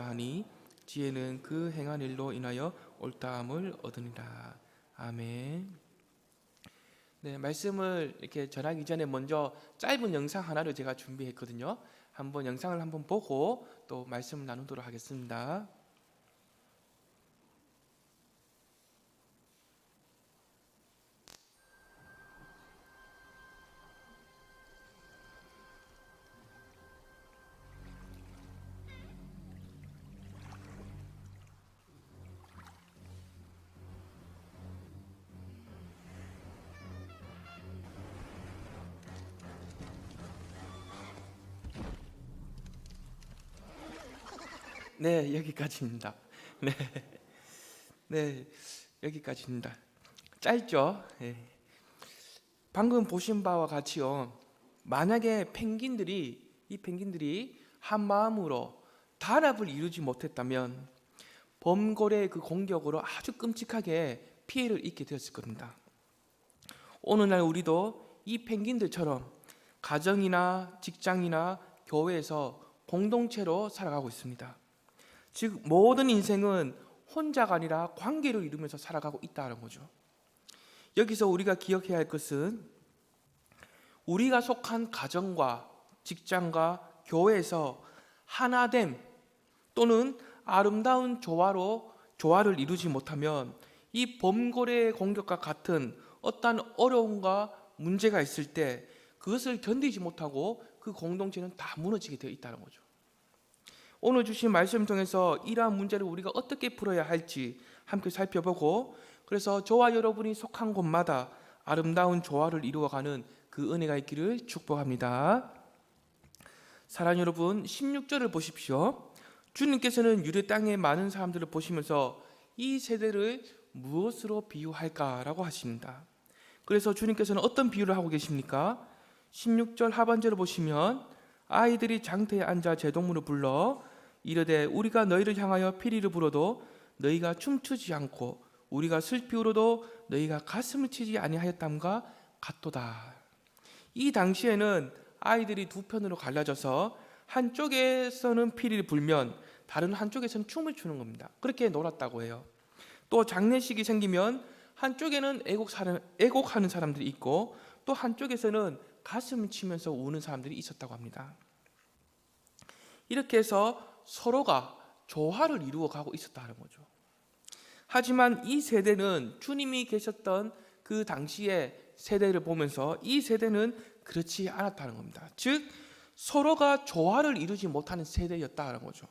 하니 지혜는 그 행한 일로 인하여 옳다함을 얻으니라. 아멘. 네, 말씀을 이렇게 전하기 전에 먼저 짧은 영상 하나를 제가 준비했거든요. 한번 영상을 한번 보고 또 말씀을 나누도록 하겠습니다. 네, 여기까지입니다. 네. 네, 여기까지입니다. 짧죠? 네. 방금 보신 바와 같이요. 만약에 펭귄들이 이 펭귄들이 한 마음으로 단합을 이루지 못했다면 범고래의 그 공격으로 아주 끔찍하게 피해를 입게 되었을 겁니다. 오늘날 우리도 이 펭귄들처럼 가정이나 직장이나 교회에서 공동체로 살아가고 있습니다. 즉 모든 인생은 혼자가 아니라 관계를 이루면서 살아가고 있다는 거죠. 여기서 우리가 기억해야 할 것은 우리가 속한 가정과 직장과 교회에서 하나됨 또는 아름다운 조화로 조화를 이루지 못하면 이 범고래의 공격과 같은 어떠한 어려움과 문제가 있을 때 그것을 견디지 못하고 그 공동체는 다 무너지게 되어 있다는 거죠. 오늘 주신 말씀 통해서 이러한 문제를 우리가 어떻게 풀어야 할지 함께 살펴보고 그래서 저와 여러분이 속한 곳마다 아름다운 조화를 이루어가는 그 은혜가 있기를 축복합니다. 사랑 여러분 16절을 보십시오. 주님께서는 유대 땅의 많은 사람들을 보시면서 이 세대를 무엇으로 비유할까라고 하십니다. 그래서 주님께서는 어떤 비유를 하고 계십니까? 16절 하반절을 보시면 아이들이 장터에 앉아 제동물을 불러 이르되 우리가 너희를 향하여 피리를 불어도 너희가 춤추지 않고 우리가 슬피 울어도 너희가 가슴을 치지 아니하였담과 같도다. 이 당시에는 아이들이 두 편으로 갈라져서 한쪽에서는 피리를 불면 다른 한쪽에서는 춤을 추는 겁니다. 그렇게 놀았다고 해요. 또 장례식이 생기면 한쪽에는 애곡 사람, 애곡하는 사람들이 있고 또 한쪽에서는 가슴을 치면서 우는 사람들이 있었다고 합니다. 이렇게 해서 서로가 조화를 이루어 가고 있었다는 거죠. 하지만 이 세대는 주님이 계셨던 그 당시의 세대를 보면서 이 세대는 그렇지 않았다는 겁니다. 즉 서로가 조화를 이루지 못하는 세대였다는 거죠.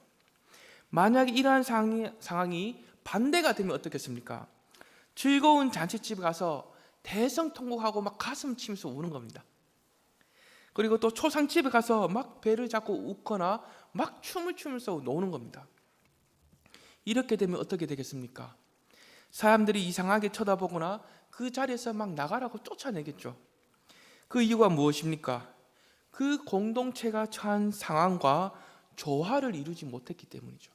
만약에 이러한 상황이, 상황이 반대가 되면 어떻겠습니까? 즐거운 잔치집에 가서 대성통곡하고 막 가슴 치면서 우는 겁니다. 그리고 또 초상집에 가서 막 배를 잡고 웃거나 막 춤을 추면서 노는 겁니다. 이렇게 되면 어떻게 되겠습니까? 사람들이 이상하게 쳐다보거나 그 자리에서 막 나가라고 쫓아내겠죠. 그 이유가 무엇입니까? 그 공동체가 처한 상황과 조화를 이루지 못했기 때문이죠.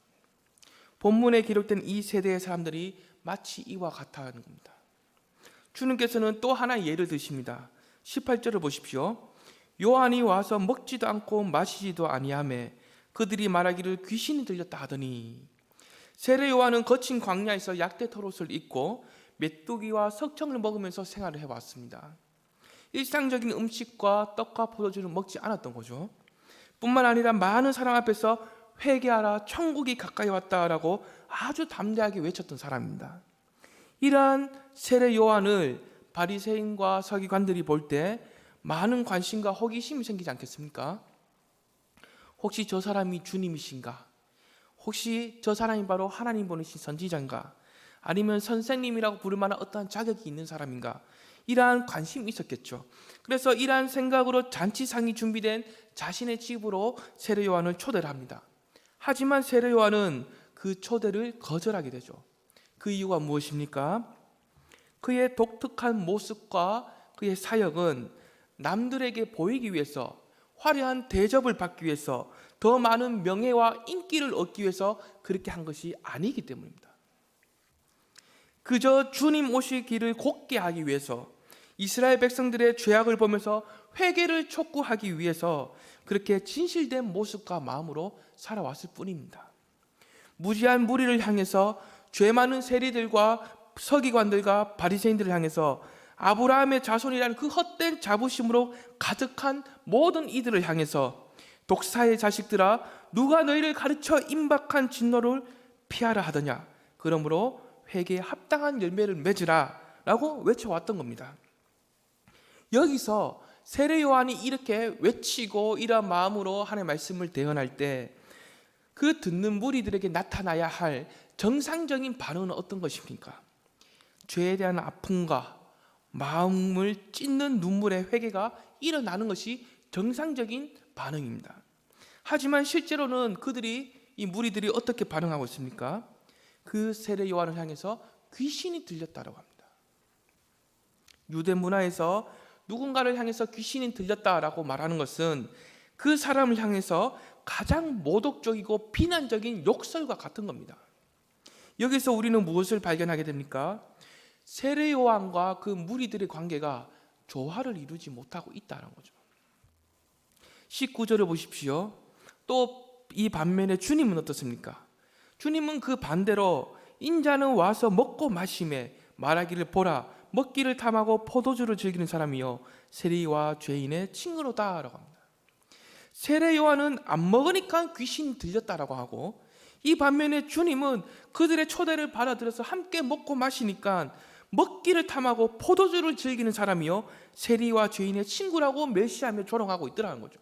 본문에 기록된 이 세대의 사람들이 마치 이와 같다는 겁니다. 주님께서는 또 하나의 예를 드십니다. 18절을 보십시오. 요한이 와서 먹지도 않고 마시지도 아니하매 그들이 말하기를 귀신이 들렸다 하더니 세례 요한은 거친 광야에서 약대 털옷을 입고 메뚜기와 석청을 먹으면서 생활을 해왔습니다. 일상적인 음식과 떡과 포도주를 먹지 않았던 거죠. 뿐만 아니라 많은 사람 앞에서 회개하라 천국이 가까이 왔다라고 아주 담대하게 외쳤던 사람입니다. 이러한 세례 요한을 바리새인과 서기관들이 볼때 많은 관심과 호기심이 생기지 않겠습니까? 혹시 저 사람이 주님이신가? 혹시 저 사람이 바로 하나님 보내신 선지자인가? 아니면 선생님이라고 부를 만한 어떠한 자격이 있는 사람인가? 이러한 관심이 있었겠죠. 그래서 이러한 생각으로 잔치상이 준비된 자신의 집으로 세례 요한을 초대를 합니다. 하지만 세례 요한은 그 초대를 거절하게 되죠. 그 이유가 무엇입니까? 그의 독특한 모습과 그의 사역은 남들에게 보이기 위해서 화려한 대접을 받기 위해서 더 많은 명예와 인기를 얻기 위해서 그렇게 한 것이 아니기 때문입니다. 그저 주님 길을 곱게 하기 위해서 이스라엘 백성들의 죄악을 보면서 회개를 촉구하기 위해서 그렇게 진실된 모습과 마음으로 살아왔을 뿐입니다. 무지한 무리를 향해서 죄 많은 세리들과 서기관들과 바리새인들을 향해서 아브라함의 자손이라는 그 헛된 자부심으로 가득한 모든 이들을 향해서 독사의 자식들아 누가 너희를 가르쳐 임박한 진노를 피하라 하더냐 그러므로 회개에 합당한 열매를 맺으라 라고 외쳐왔던 겁니다. 여기서 세례 요한이 이렇게 외치고 이런 마음으로 하나님의 말씀을 대언할 때 그 듣는 무리들에게 나타나야 할 정상적인 반응은 어떤 것입니까? 죄에 대한 아픔과 마음을 찢는 눈물의 회개가 일어나는 것이 정상적인 반응입니다. 하지만 실제로는 그들이 이 무리들이 어떻게 반응하고 있습니까? 그 세례 요한을 향해서 귀신이 들렸다라고 합니다. 유대 문화에서 누군가를 향해서 귀신이 들렸다라고 말하는 것은 그 사람을 향해서 가장 모독적이고 비난적인 욕설과 같은 겁니다. 여기서 우리는 무엇을 발견하게 됩니까? 세례 요한과 그 무리들의 관계가 조화를 이루지 못하고 있다는 거죠. 19절을 보십시오. 또 이 반면에 주님은 어떻습니까? 주님은 그 반대로 인자는 와서 먹고 마심에 말하기를 보라 먹기를 탐하고 포도주를 즐기는 사람이요 세리와 죄인의 친구로다라고 합니다. 세례 요한은 안 먹으니까 귀신 들렸다라고 하고 이 반면에 주님은 그들의 초대를 받아들여서 함께 먹고 마시니까 먹기를 탐하고 포도주를 즐기는 사람이요 세리와 죄인의 친구라고 멸시하며 조롱하고 있더라는 거죠.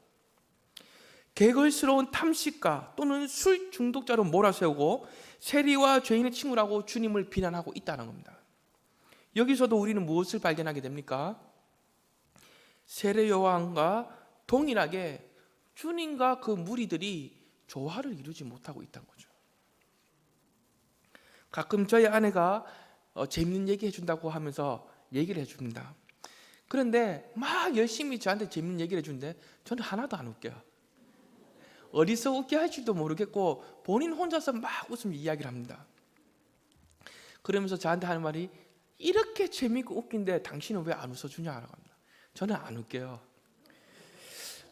개걸스러운 탐식가 또는 술 중독자로 몰아세우고 세리와 죄인의 친구라고 주님을 비난하고 있다는 겁니다. 여기서도 우리는 무엇을 발견하게 됩니까? 세례 요한과 동일하게 주님과 그 무리들이 조화를 이루지 못하고 있다는 거죠. 가끔 저희 아내가 어, 재밌는 얘기 해준다고 하면서 얘기를 해줍니다. 그런데 막 열심히 저한테 재밌는 얘기를 해주는데 저는 하나도 안 웃겨요. 어디서 웃게 할지도 모르겠고 본인 혼자서 막 웃으며 이야기를 합니다. 그러면서 저한테 하는 말이 이렇게 재밌고 웃긴데 당신은 왜 안 웃어주냐라고 합니다. 저는 안 웃겨요.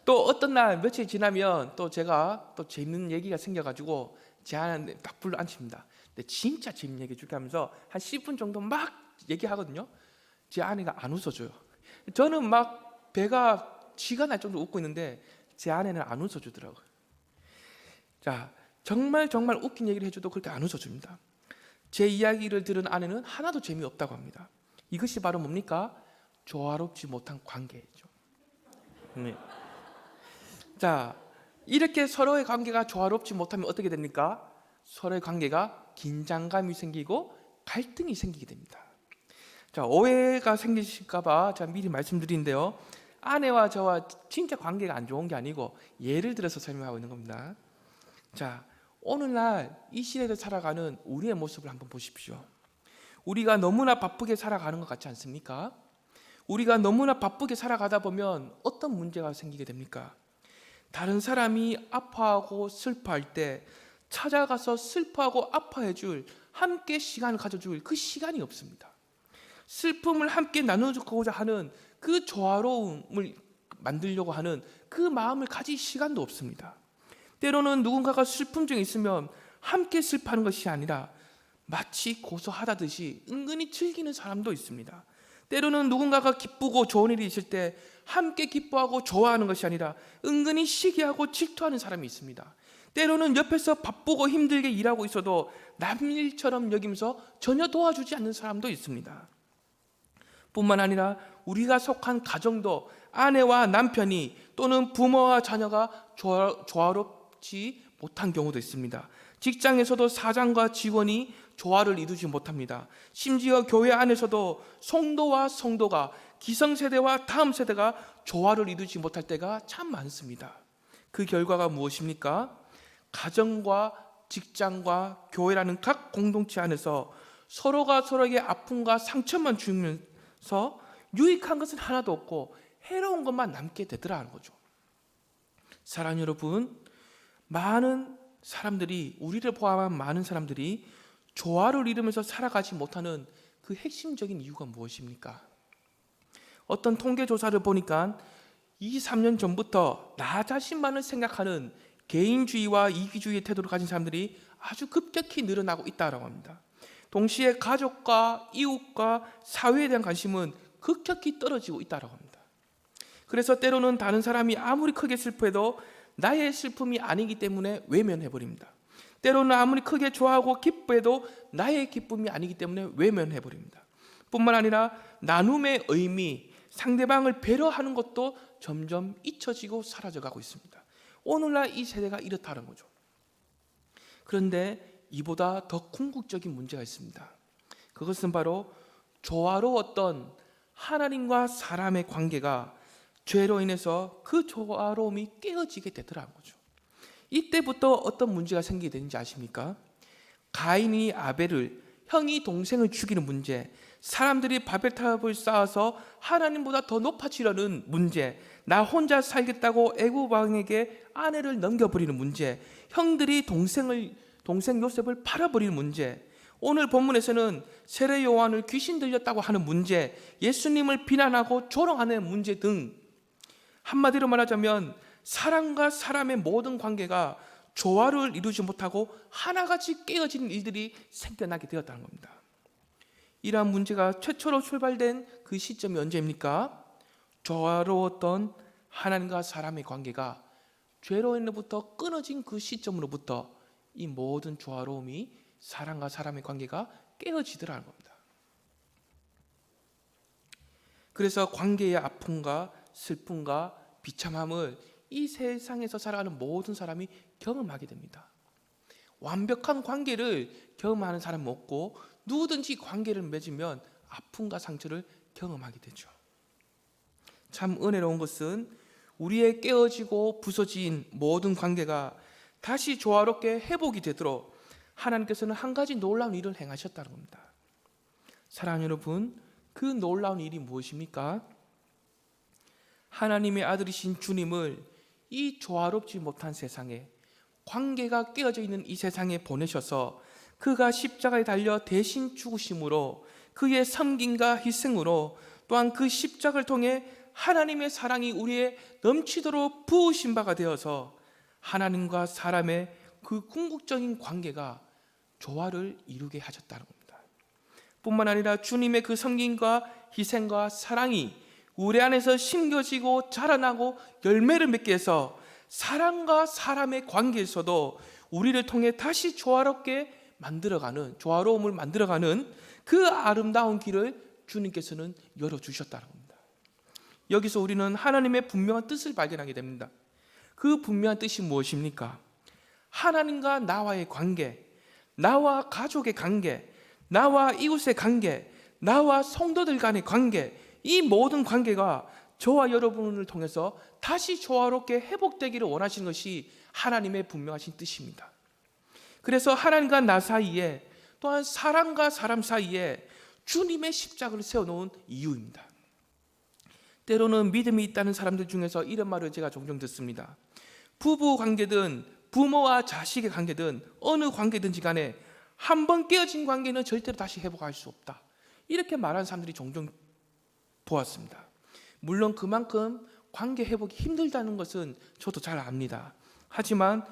또 어떤 날 며칠 지나면 또 제가 또 재밌는 얘기가 생겨가지고 제 아내한테 딱 불러 앉힙니다. 근데 진짜 재밌는 얘기 줄게 하면서 한 10분 정도 막 얘기하거든요. 제 아내가 안 웃어줘요. 저는 막 배가 쥐가 날 정도로 웃고 있는데 제 아내는 안 웃어주더라고요. 자, 정말 정말 웃긴 얘기를 해줘도 그렇게 안 웃어줍니다. 제 이야기를 들은 아내는 하나도 재미없다고 합니다. 이것이 바로 뭡니까? 조화롭지 못한 관계죠. 네. 자, 이렇게 서로의 관계가 조화롭지 못하면 어떻게 됩니까? 서로의 관계가 긴장감이 생기고 갈등이 생기게 됩니다. 자, 오해가 생기실까봐 제가 미리 말씀드리는데요. 아내와 저와 진짜 관계가 안 좋은 게 아니고 예를 들어서 설명하고 있는 겁니다. 자, 오늘날 이 시대를 살아가는 우리의 모습을 한번 보십시오. 우리가 너무나 바쁘게 살아가는 것 같지 않습니까? 우리가 너무나 바쁘게 살아가다 보면 어떤 문제가 생기게 됩니까? 다른 사람이 아파하고 슬퍼할 때 찾아가서 슬퍼하고 아파해 줄 함께 시간을 가져 줄 그 시간이 없습니다. 슬픔을 함께 나누고자 하는 그 조화로움을 만들려고 하는 그 마음을 가질 시간도 없습니다. 때로는 누군가가 슬픔 중에 있으면 함께 슬퍼하는 것이 아니라 마치 고소하다 듯이 은근히 즐기는 사람도 있습니다. 때로는 누군가가 기쁘고 좋은 일이 있을 때 함께 기뻐하고 좋아하는 것이 아니라 은근히 시기하고 질투하는 사람이 있습니다. 때로는 옆에서 바쁘고 힘들게 일하고 있어도 남일처럼 여기면서 전혀 도와주지 않는 사람도 있습니다. 뿐만 아니라 우리가 속한 가정도 아내와 남편이 또는 부모와 자녀가 조화, 조화롭지 못한 경우도 있습니다. 직장에서도 사장과 직원이 조화를 이루지 못합니다. 심지어 교회 안에서도 성도와 성도가 기성세대와 다음 세대가 조화를 이루지 못할 때가 참 많습니다. 그 결과가 무엇입니까? 가정과 직장과 교회라는 각 공동체 안에서 서로가 서로에게 아픔과 상처만 주면서 유익한 것은 하나도 없고 해로운 것만 남게 되더라는 거죠. 사랑 여러분, 많은 사람들이 우리를 포함한 많은 사람들이 조화를 이루면서 살아가지 못하는 그 핵심적인 이유가 무엇입니까? 어떤 통계 조사를 보니까 2, 3년 전부터 나 자신만을 생각하는 개인주의와 이기주의의 태도를 가진 사람들이 아주 급격히 늘어나고 있다라고 합니다. 동시에 가족과 이웃과 사회에 대한 관심은 급격히 떨어지고 있다라고 합니다. 그래서 때로는 다른 사람이 아무리 크게 슬퍼해도 나의 슬픔이 아니기 때문에 외면해 버립니다. 때로는 아무리 크게 좋아하고 기뻐해도 나의 기쁨이 아니기 때문에 외면해 버립니다. 뿐만 아니라 나눔의 의미, 상대방을 배려하는 것도 점점 잊혀지고 사라져 가고 있습니다. 오늘날 이 세대가 이렇다는 거죠. 그런데 이보다 더 궁극적인 문제가 있습니다. 그것은 바로 조화로웠던 하나님과 사람의 관계가 죄로 인해서 그 조화로움이 깨어지게 되더라는 거죠. 이때부터 어떤 문제가 생기게 되는지 아십니까? 가인이 아벨을 형이 동생을 죽이는 문제, 사람들이 바벨탑을 쌓아서 하나님보다 더 높아지려는 문제, 나 혼자 살겠다고 애굽 왕에게 아내를 넘겨버리는 문제, 형들이 동생을 동생 요셉을 팔아버리는 문제, 오늘 본문에서는 세례 요한을 귀신 들렸다고 하는 문제, 예수님을 비난하고 조롱하는 문제 등 한마디로 말하자면 사람과 사람의 모든 관계가 조화를 이루지 못하고 하나같이 깨어지는 일들이 생겨나게 되었다는 겁니다. 이러한 문제가 최초로 출발된 그 시점이 언제입니까? 조화로웠던 하나님과 사람의 관계가 죄로 인해부터 끊어진 그 시점으로부터 이 모든 조화로움이 사람과 사람의 관계가 깨어지더라는 겁니다. 그래서 관계의 아픔과 슬픔과 비참함을 이 세상에서 살아가는 모든 사람이 경험하게 됩니다. 완벽한 관계를 경험하는 사람은 없고 누구든지 관계를 맺으면 아픔과 상처를 경험하게 되죠. 참 은혜로운 것은 우리의 깨어지고 부서진 모든 관계가 다시 조화롭게 회복이 되도록 하나님께서는 한 가지 놀라운 일을 행하셨다는 겁니다. 사랑하는 여러분, 그 놀라운 일이 무엇입니까? 하나님의 아들이신 주님을 이 조화롭지 못한 세상에 관계가 깨어져 있는 이 세상에 보내셔서 그가 십자가에 달려 대신 죽으심으로 그의 섬김과 희생으로 또한 그 십자가를 통해 하나님의 사랑이 우리의 넘치도록 부으신 바가 되어서 하나님과 사람의 그 궁극적인 관계가 조화를 이루게 하셨다는 겁니다. 뿐만 아니라 주님의 그 섬김과 희생과 사랑이 우리 안에서 심겨지고 자라나고 열매를 맺게 해서 사람과 사람의 관계에서도 우리를 통해 다시 조화롭게 만들어가는 조화로움을 만들어가는 그 아름다운 길을 주님께서는 열어 주셨다는 겁니다. 여기서 우리는 하나님의 분명한 뜻을 발견하게 됩니다. 그 분명한 뜻이 무엇입니까? 하나님과 나와의 관계, 나와 가족의 관계, 나와 이웃의 관계, 나와 성도들 간의 관계, 이 모든 관계가 저와 여러분을 통해서 다시 조화롭게 회복되기를 원하시는 것이 하나님의 분명하신 뜻입니다. 그래서 하나님과 나 사이에 또한 사람과 사람 사이에 주님의 십자가를 세워놓은 이유입니다. 때로는 믿음이 있다는 사람들 중에서 이런 말을 제가 종종 듣습니다. 부부 관계든 부모와 자식의 관계든 어느 관계든지 간에 한 번 깨어진 관계는 절대로 다시 회복할 수 없다. 이렇게 말하는 사람들이 종종 보았습니다. 물론 그만큼 관계 회복이 힘들다는 것은 저도 잘 압니다. 하지만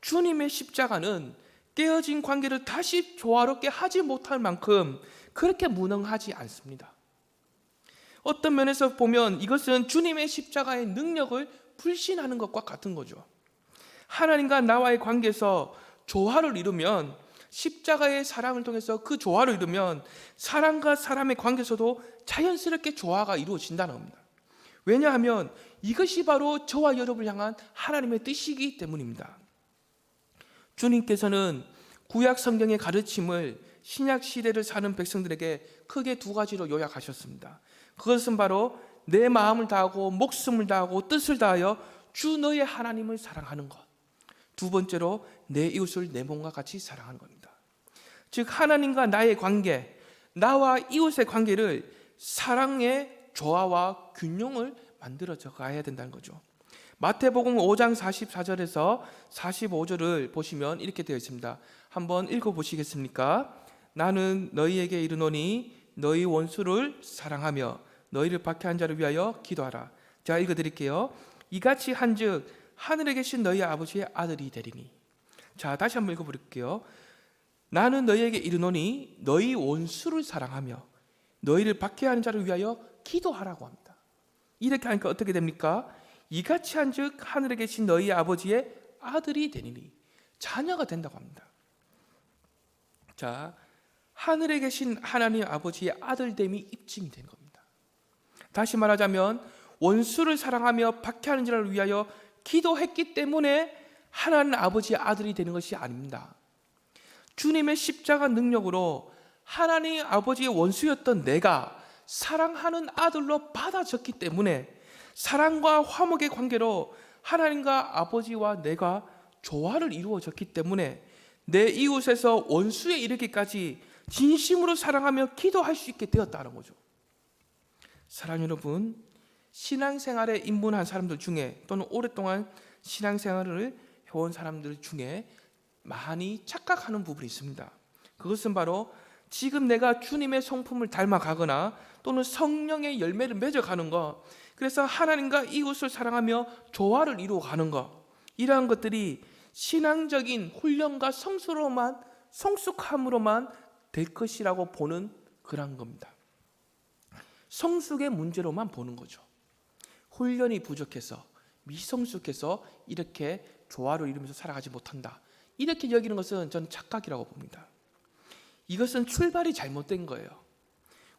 주님의 십자가는 깨어진 관계를 다시 조화롭게 하지 못할 만큼 그렇게 무능하지 않습니다. 어떤 면에서 보면 이것은 주님의 십자가의 능력을 불신하는 것과 같은 거죠. 하나님과 나와의 관계에서 조화를 이루면 십자가의 사랑을 통해서 그 조화를 이루면 사람과 사람의 관계에서도 자연스럽게 조화가 이루어진다는 겁니다. 왜냐하면 이것이 바로 저와 여러분을 향한 하나님의 뜻이기 때문입니다. 주님께서는 구약 성경의 가르침을 신약 시대를 사는 백성들에게 크게 두 가지로 요약하셨습니다. 그것은 바로 내 마음을 다하고 목숨을 다하고 뜻을 다하여 주 너의 하나님을 사랑하는 것. 두 번째로 내 이웃을 내 몸과 같이 사랑하는 겁니다. 즉 하나님과 나의 관계, 나와 이웃의 관계를 사랑의 조화와 균형을 만들어져 가야 된다는 거죠. 마태복음 5장 44절에서 45절을 보시면 이렇게 되어 있습니다. 한번 읽어 보시겠습니까? 나는 너희에게 이르노니 너희 원수를 사랑하며 너희를 박해한 자를 위하여 기도하라. 제가 읽어 드릴게요. 이같이 한즉 하늘에 계신 너희 아버지의 아들이 되리니 자, 다시 한번 읽어 볼게요. 나는 너희에게 이르노니 너희 원수를 사랑하며 너희를 박해하는 자를 위하여 기도하라고 합니다. 이렇게 하니까 어떻게 됩니까? 이같이 한즉 하늘에 계신 너희 아버지의 아들이 되니니 자녀가 된다고 합니다. 자, 하늘에 계신 하나님 아버지의 아들됨이 입증이 된 겁니다. 다시 말하자면 원수를 사랑하며 박해하는 자를 위하여 기도했기 때문에 하나님 아버지의 아들이 되는 것이 아닙니다. 주님의 십자가 능력으로 하나님 아버지의 원수였던 내가 사랑하는 아들로 받아졌기 때문에 사랑과 화목의 관계로 하나님과 아버지와 내가 조화를 이루어졌기 때문에 내 이웃에서 원수에 이르기까지 진심으로 사랑하며 기도할 수 있게 되었다는 거죠. 사랑 여러분, 신앙생활에 입문한 사람들 중에 또는 오랫동안 신앙생활을 해온 사람들 중에 많이 착각하는 부분이 있습니다. 그것은 바로 지금 내가 주님의 성품을 닮아가거나 또는 성령의 열매를 맺어가는 것, 그래서 하나님과 이웃을 사랑하며 조화를 이루어가는 것, 이러한 것들이 신앙적인 훈련과 성수로만 성숙함으로만 될 것이라고 보는 그런 겁니다. 성숙의 문제로만 보는 거죠. 훈련이 부족해서 미성숙해서 이렇게 조화를 이루면서 살아가지 못한다. 이렇게 여기는 것은 저는 착각이라고 봅니다. 이것은 출발이 잘못된 거예요.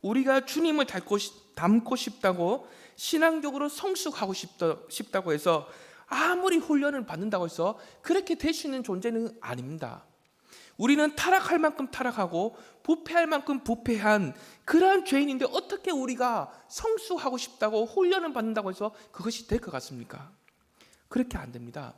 우리가 주님을 닮고, 싶다고 신앙적으로 성숙하고 싶다, 싶다 고 해서 아무리 훈련을 받는다고 해서 그렇게 될 수 있는 존재는 아닙니다. 우리는 타락할 만큼 타락하고 부패할 만큼 부패한 그러한 죄인인데 어떻게 우리가 성숙하고 싶다고 훈련을 받는다고 해서 그것이 될 것 같습니까? 그렇게 안 됩니다.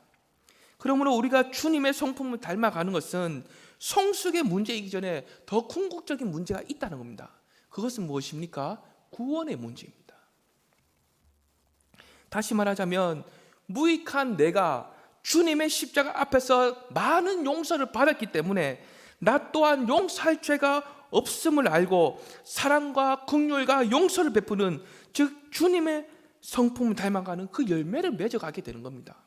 그러므로 우리가 주님의 성품을 닮아가는 것은 성숙의 문제이기 전에 더 궁극적인 문제가 있다는 겁니다. 그것은 무엇입니까? 구원의 문제입니다. 다시 말하자면 무익한 내가 주님의 십자가 앞에서 많은 용서를 받았기 때문에 나 또한 용서할 죄가 없음을 알고 사랑과 긍휼과 용서를 베푸는 즉 주님의 성품을 닮아가는 그 열매를 맺어가게 되는 겁니다.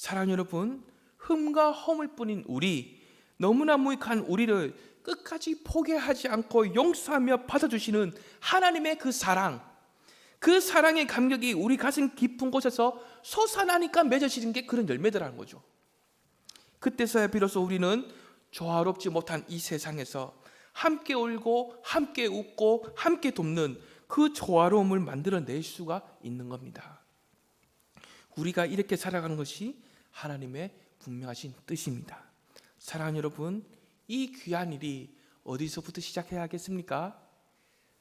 사랑 여러분, 흠과 허물 뿐인 우리 너무나 무익한 우리를 끝까지 포기하지 않고 용서하며 받아주시는 하나님의 그 사랑, 그 사랑의 감격이 우리 가슴 깊은 곳에서 솟아나니까 맺어지는 게 그런 열매들하는 거죠. 그때서야 비로소 우리는 조화롭지 못한 이 세상에서 함께 울고 함께 웃고 함께 돕는 그 조화로움을 만들어낼 수가 있는 겁니다. 우리가 이렇게 살아가는 것이 하나님의 분명하신 뜻입니다. 사랑하는 여러분, 이 귀한 일이 어디서부터 시작해야 하겠습니까?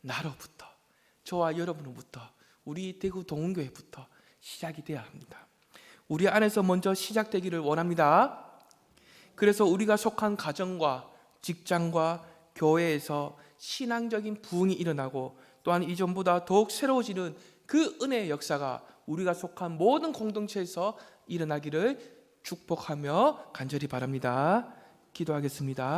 나로부터, 저와 여러분으로부터, 우리 대구 동은교회부터 시작이 돼야 합니다. 우리 안에서 먼저 시작되기를 원합니다. 그래서 우리가 속한 가정과 직장과 교회에서 신앙적인 부흥이 일어나고 또한 이전보다 더욱 새로워지는 그 은혜의 역사가 우리가 속한 모든 공동체에서 일어나기를 축복하며 간절히 바랍니다. 기도하겠습니다.